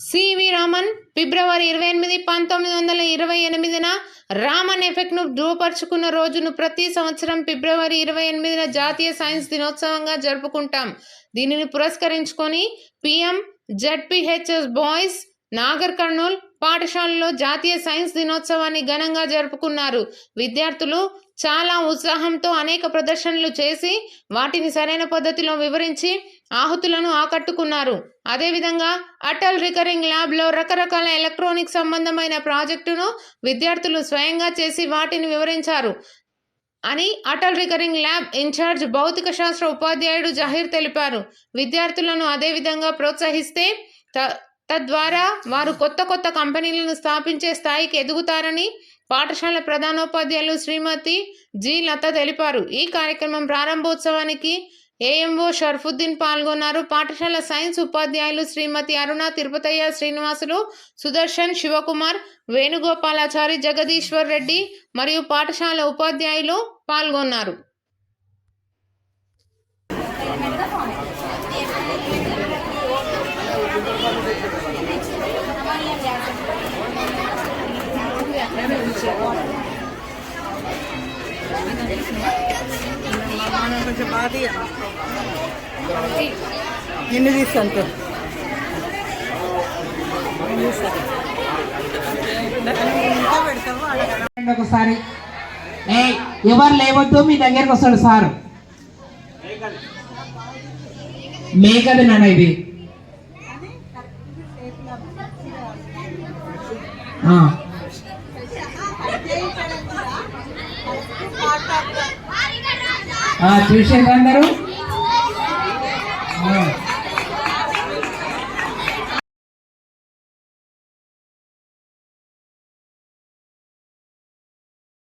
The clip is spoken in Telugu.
సివి రామన్ ఫిబ్రవరి ఇరవై ఎనిమిది పంతొమ్మిది వందల ఇరవై ఎనిమిదిన రామన్ ఎఫెక్ట్ను ధృవపరుచుకున్న రోజును ప్రతి సంవత్సరం ఫిబ్రవరి ఇరవై ఎనిమిదిన జాతీయ సైన్స్ దినోత్సవంగా జరుపుకుంటాం. దీనిని పురస్కరించుకొని PM ZPHS boys Nagar Kurnool పాఠశాలలో జాతీయ సైన్స్ దినోత్సవాన్ని ఘనంగా జరుపుకున్నారు. విద్యార్థులు చాలా ఉత్సాహంతో అనేక ప్రదర్శనలు చేసి వాటిని సరైన పద్ధతిలో వివరించి ఆహుతులను ఆకట్టుకున్నారు. అదేవిధంగా అటల్ రికరింగ్ ల్యాబ్లో రకరకాల ఎలక్ట్రానిక్ సంబంధమైన ప్రాజెక్టును విద్యార్థులు స్వయంగా చేసి వాటిని వివరించారు. అని అటల్ రికరింగ్ ల్యాబ్ ఇన్ఛార్జ్ భౌతిక శాస్త్ర ఉపాధ్యాయుడు జహీర్ తెలిపారు. విద్యార్థులను అదేవిధంగా ప్రోత్సహిస్తే త- తద్వారా వారు కొత్త కొత్త కంపెనీలను స్థాపించే స్థాయికి ఎదుగుతారని పాఠశాల ప్రధానోపాధ్యాయులు శ్రీమతి జి. లత తెలిపారు. ఈ కార్యక్రమం ప్రారంభోత్సవానికి ఏఎంఓ షర్ఫుద్దీన్ పాల్గొన్నారు. పాఠశాల సైన్స్ ఉపాధ్యాయులు శ్రీమతి అరుణ తిరుపతయ్య శ్రీనివాసులు సుదర్శన్ శివకుమార్ వేణుగోపాలాచారి జగదీశ్వర్ రెడ్డి మరియు పాఠశాల ఉపాధ్యాయులు పాల్గొన్నారు. కొంచెం బాగా నిన్ను తీస్తాను. ఒకసారి. ఎవరు లేవద్దు మీ దగ్గరకు వస్తాడు సారు. మేకది నాన్న ఇది ఆ. చూసేది